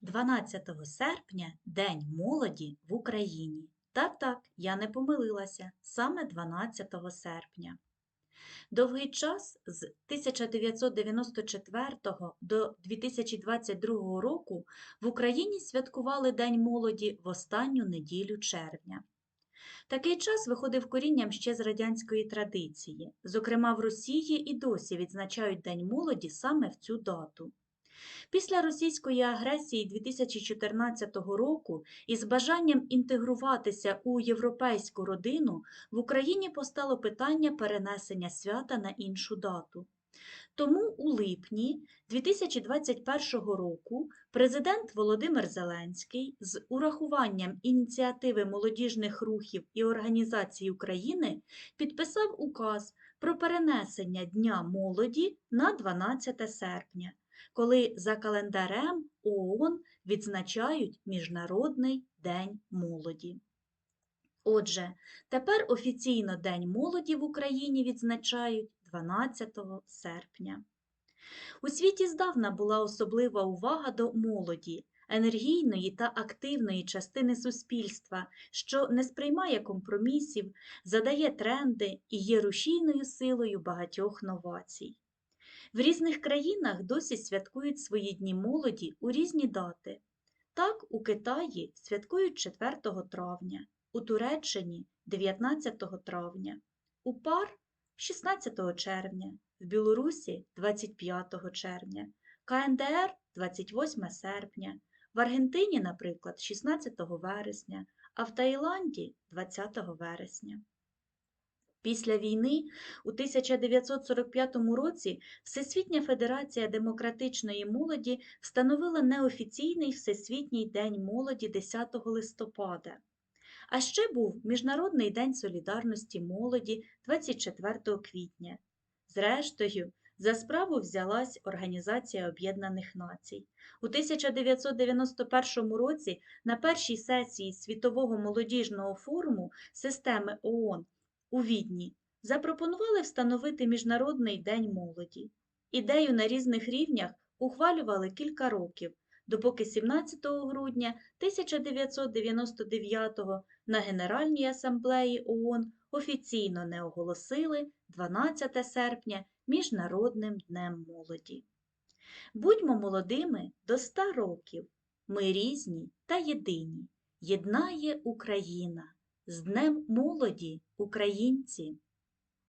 12 серпня День молоді в Україні. Так, так, я не помилилася, саме 12 серпня. Довгий час з 1994 до 2022 року в Україні святкували День молоді в останню неділю червня. Такий час виходив корінням ще з радянської традиції. Зокрема, в Росії і досі відзначають День молоді саме в цю дату. Після російської агресії 2014 року із бажанням інтегруватися у європейську родину в Україні постало питання перенесення свята на іншу дату. Тому у липні 2021 року президент Володимир Зеленський з урахуванням ініціативи молодіжних рухів і організацій України підписав указ про перенесення Дня молоді на 12 серпня коли за календарем ООН відзначають Міжнародний день молоді. Отже, тепер офіційно День молоді в Україні відзначають 12 серпня. У світі здавна була особлива увага до молоді, енергійної та активної частини суспільства, що не сприймає компромісів, задає тренди і є рушійною силою багатьох новацій. В різних країнах досі святкують свої дні молоді у різні дати. Так, у Китаї святкують 4 травня, у Туреччині 19 травня, у пар 16 червня, в Білорусі 25 червня, КНДР 28 серпня, в Аргентині, наприклад, 16 вересня, а в Таїланді 20 вересня. Після війни у 1945 році Всесвітня Федерація демократичної молоді встановила неофіційний Всесвітній день молоді 10 листопада. А ще був Міжнародний день солідарності молоді 24 квітня. Зрештою, за справу взялась Організація Об'єднаних Націй. У 1991 році на першій сесії Світового молодіжного форуму системи ООН у Відні запропонували встановити Міжнародний день молоді. Ідею на різних рівнях ухвалювали кілька років, допоки 17 грудня 1999 на Генеральній асамблеї ООН офіційно не оголосили 12 серпня Міжнародним днем молоді. Будьмо молодими до 100 років. Ми різні та єдині. Єднає Україна. З Днем молоді, українці!